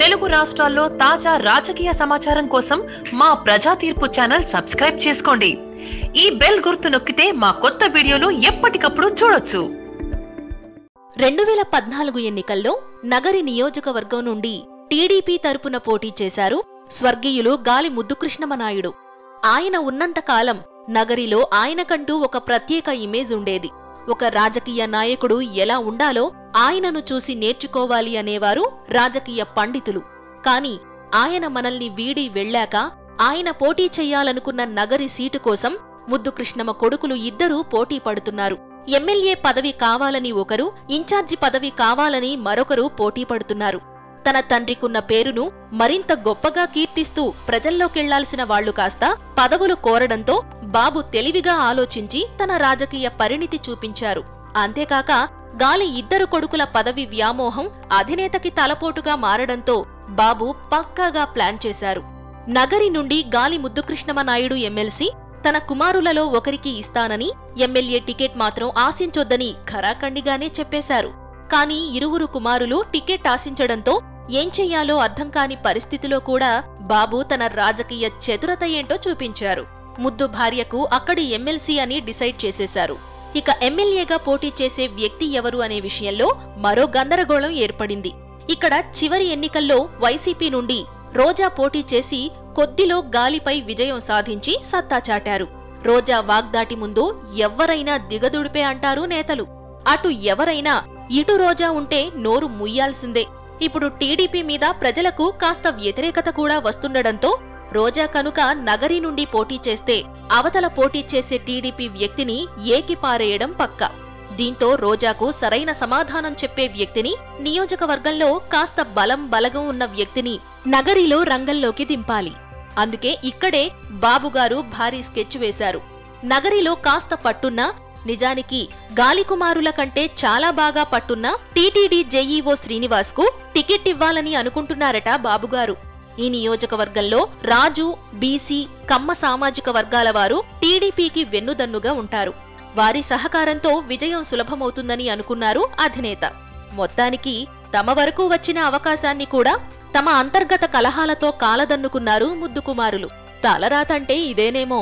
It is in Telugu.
తెలుగు రాష్ట్రాల్లో తాజా రాజకీయ సమాచారం కోసం మా ప్రజా తీర్పు ఛానల్ సబ్స్క్రైబ్ చేసుకోండి. ఈ బెల్ గుర్తు నొక్కితే మా కొత్త వీడియోలు ఎప్పటికప్పుడు చూడొచ్చు. రెండు వేల పద్నాలుగు ఎన్నికల్లో నగరి నియోజకవర్గం నుండి టీడీపీ తరపున పోటీ చేశారు స్వర్గీయులు గాలి ముద్దుకృష్ణమనాయుడు. ఆయన ఉన్నంతకాలం నగరిలో ఆయనకంటూ ఒక ప్రత్యేక ఇమేజ్ ఉండేది. ఒక రాజకీయ నాయకుడు ఎలా ఉండాలో ఆయనను చూసి నేర్చుకోవాలి అనేవారు రాజకీయ పండితులు. కాని ఆయన మనల్ని వీడి వెళ్ళాక ఆయన పోటీ చెయ్యాలనుకున్న నగరి సీటు కోసం ముద్దుకృష్ణమ కొడుకులు ఇద్దరూ పోటీ పడుతున్నారు. ఎమ్మెల్యే పదవి కావాలని ఒకరు ఇన్ఛార్జి పదవి కావాలని మరొకరు పోటీ పడుతున్నారు. తన తండ్రికున్న పేరును మరింత గొప్పగా కీర్తిస్తూ ప్రజల్లోకెళ్ళాల్సిన వాళ్ళు కాస్త పదవులు కోరడంతో బాబు తెలివిగా ఆలోచించి తన రాజకీయ పరిణితి చూపించారు. అంతేకాక గాలి ఇద్దరు కొడుకుల పదవి వ్యామోహం అధినేతకి తలపోటుగా మారడంతో బాబు పక్కాగా ప్లాన్ చేశారు. నగరి నుండి గాలి ముద్దుకృష్ణమనాయుడు ఎమ్మెల్సీ తన కుమారులలో ఒకరికి ఇస్తానని ఎమ్మెల్యే టికెట్ మాత్రం ఆశించొద్దని ఖరాఖండిగానే చెప్పేశారు. కానీ ఇరువురు కుమారులు టికెట్ ఆశించడంతో ఏం చెయ్యాలో అర్థం కాని పరిస్థితిలో కూడా బాబు తన రాజకీయ చతురత ఏంటో చూపించారు. ముద్దు భార్యకు అక్కడి ఎమ్మెల్సీ అని డిసైడ్ చేసేశారు. ఇక ఎమ్మెల్యేగా పోటీ చేసే వ్యక్తి ఎవరు అనే విషయంలో మరో గందరగోళం ఏర్పడింది. ఇక్కడ చివరి ఎన్నికల్లో వైసీపీ నుండి రోజా పోటీ చేసి కొద్దిలో గాలిపై విజయం సాధించి సత్తా చాటారు. రోజా వాగ్దాటి ముందు ఎవ్వరైనా దిగదుడిపే అంటారు నేతలు. అటు ఎవరైనా ఇటు రోజా ఉంటే నోరు ముయ్యాల్సిందే. ఇప్పుడు టీడీపీ మీద ప్రజలకు కాస్త వ్యతిరేకత కూడా వస్తుండడంతో రోజా కనుక నగరి నుండి పోటీ చేస్తే అవతల పోటీ చేసే టీడీపీ వ్యక్తిని ఏకిపారేయడం పక్క. దీంతో రోజాకు సరైన సమాధానం చెప్పే వ్యక్తిని నియోజకవర్గంలో కాస్త బలం బలగం ఉన్న వ్యక్తిని నగరిలో రంగంలోకి దింపాలి. అందుకే ఇక్కడే బాబుగారు భారీ స్కెచ్ వేశారు. నగరిలో కాస్త పట్టున్నా నిజానికి గాలికుమారుల కంటే చాలా బాగా పట్టున్న టీటీడీ జేఈఓ శ్రీనివాస్కు టికెట్ ఇవ్వాలని అనుకుంటున్నారట బాబుగారు. ఈ నియోజకవర్గంలో రాజు బీసీ కమ్మ సామాజిక వర్గాల వారు టీడీపీకి వెన్నుదన్నుగా ఉంటారు. వారి సహకారంతో విజయం సులభమవుతుందని అనుకున్నారు అధినేత. మొత్తానికి తమ వరకు వచ్చిన అవకాశాన్ని కూడా తమ అంతర్గత కలహాలతో కాలదన్నుకున్నారు ముద్దుకుమారులు. తలరాతంటే ఇదేనేమో